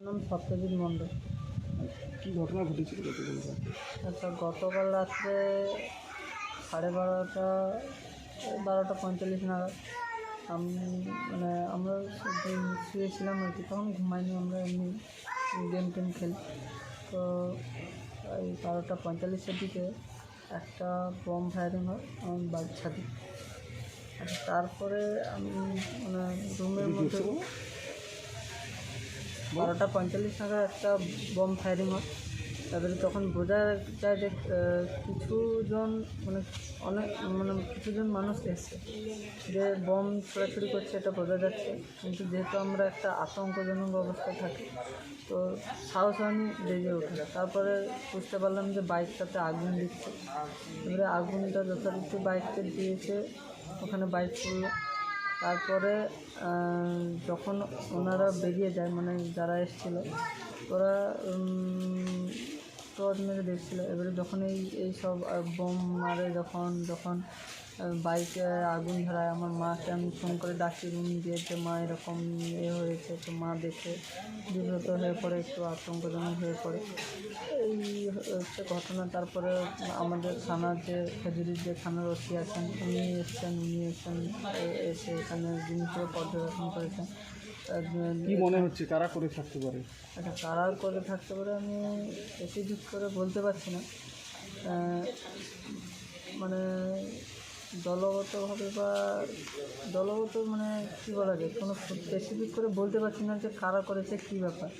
নাম সত্যজিৎ মণ্ডল। কী ঘটনা ঘটেছিল গতকাল রাতে? আচ্ছা গতকাল রাত্রে সাড়ে বারোটা বারোটা পঁয়তাল্লিশ নাগাদ আমি মানে আমরা শু- শুয়েছিলাম আর কি তখন ঘুমাইনি আমরা এমনি গেম টেম খেলি। তো এই বারোটা পঁয়তাল্লিশের দিকে একটা বম ফায়ারিং হয় আমার বাড়ির ছাদে আর তারপরে আমি মানে রুমের মধ্যে বারোটা পঁয়তাল্লিশ নাগাদ একটা বম ফায়ারিং হয়। তারপরে তখন বোঝা যায় যে কিছুজন মানে অনেক মানে কিছুজন মানুষ এসছে। যে বম ছোড়াছুড়ি করছে এটা বোঝা যাচ্ছে। কিন্তু যেহেতু আমরা একটা আতঙ্কজনক অবস্থায় থাকি, তো সাহস হয়নি বেজে ওঠে তারপরে বুঝতে পারলাম যে বাইকটাতে আগুন দিচ্ছে। এবারে আগুনটা যথারীতি বাইককে দিয়েছে। ওখানে বাইক পড়ল তারপরে যখন ওনারা বেরিয়ে যায় মানে যারা এসেছিল, ওরা টর্চ মেরে দেখছিলো। এবারে যখন এই এই সব বোম মারে, যখন যখন বাইকে আগুন ধরায় আমার মাকে আমি ফোন করে ডাকি রুম দিয়ে যে মা এরকম এ হয়েছে তো মা দেখে বিব্রত হয়ে পড়ে একটু আতঙ্কজনক হয়ে পড়ে। এই হচ্ছে ঘটনা। তারপরে আমাদের থানার যে খেজুরির যে থানার ওসি আছেন উনি এসছেন উনি এসছেন এসে এখানে জিনিসগুলো পর্যবেক্ষণ করেছেন। কি মনে হচ্ছে কারা করে থাকতে পারে? আচ্ছা কারা করে থাকতে পারে আমি স্পেসিফিক করে বলতে পারছি না। মানে দলগতভাবে বা দলগত মানে কী বলা যায়? কোনো স্পেসিফিক করে বলতে পারছি না যে কারা করেছে কী ব্যাপার।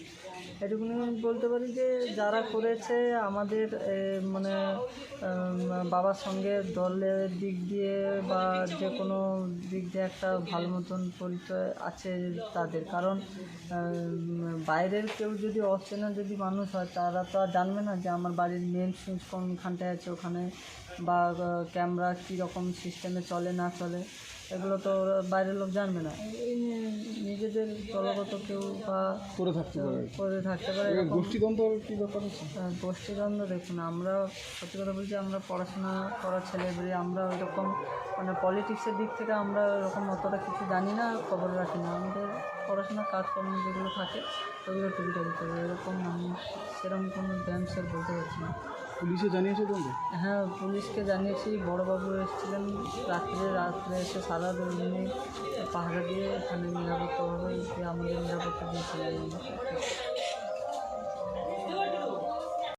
এটুকুনি বলতে পারি যে যারা করেছে আমাদের মানে বাবার সঙ্গে দলের দিক দিয়ে বা যে কোনো দিক দিয়ে একটা ভালো মতন পরিচয় আছে তাদের। কারণ বাইরের কেউ যদি অচেনা যদি মানুষ হয়, তারা তো আর জানবে না যে আমার বাড়ির মেন সুইচ কোনখানটায় আছে ওখানে বা ক্যামেরা কীরকম সিস্টেমে চলে না চলে। এগুলো তো বাইরের লোক জানবে না। নিজেদের দলগত কেউ বা করে থাকতে পারে। করে থাকতে পারে গোষ্ঠীদ্বন্দ্ব কি ব্যাপার আছে? গোষ্ঠীদ্বন্দ্ব দেখুন আমরা সত্যি কথা বলছি আমরা পড়াশোনা করা ছেলেবেলে আমরা ওইরকম মানে পলিটিক্সের দিক থেকে আমরা ওরকম অতটা কিছু জানি না খবর রাখি না। আমাদের পড়াশোনা কাজকর্ম যেগুলো থাকে ওগুলো টুকিটাকি করি। এরকম আমি সেরকম কোনো ড্যান্স স্যার বলতে পারছি না। পুলিশে জানিয়েছে তোমরা হ্যাঁ পুলিশকে জানিয়েছি। বড়োবাবু এসেছিলেন রাত্রে রাত্রে এসে সারা দিন পাহাড়া দিয়ে এখানে নিরাপত্তাভাবে আমাদের নিরাপত্তা দিয়েছিলেন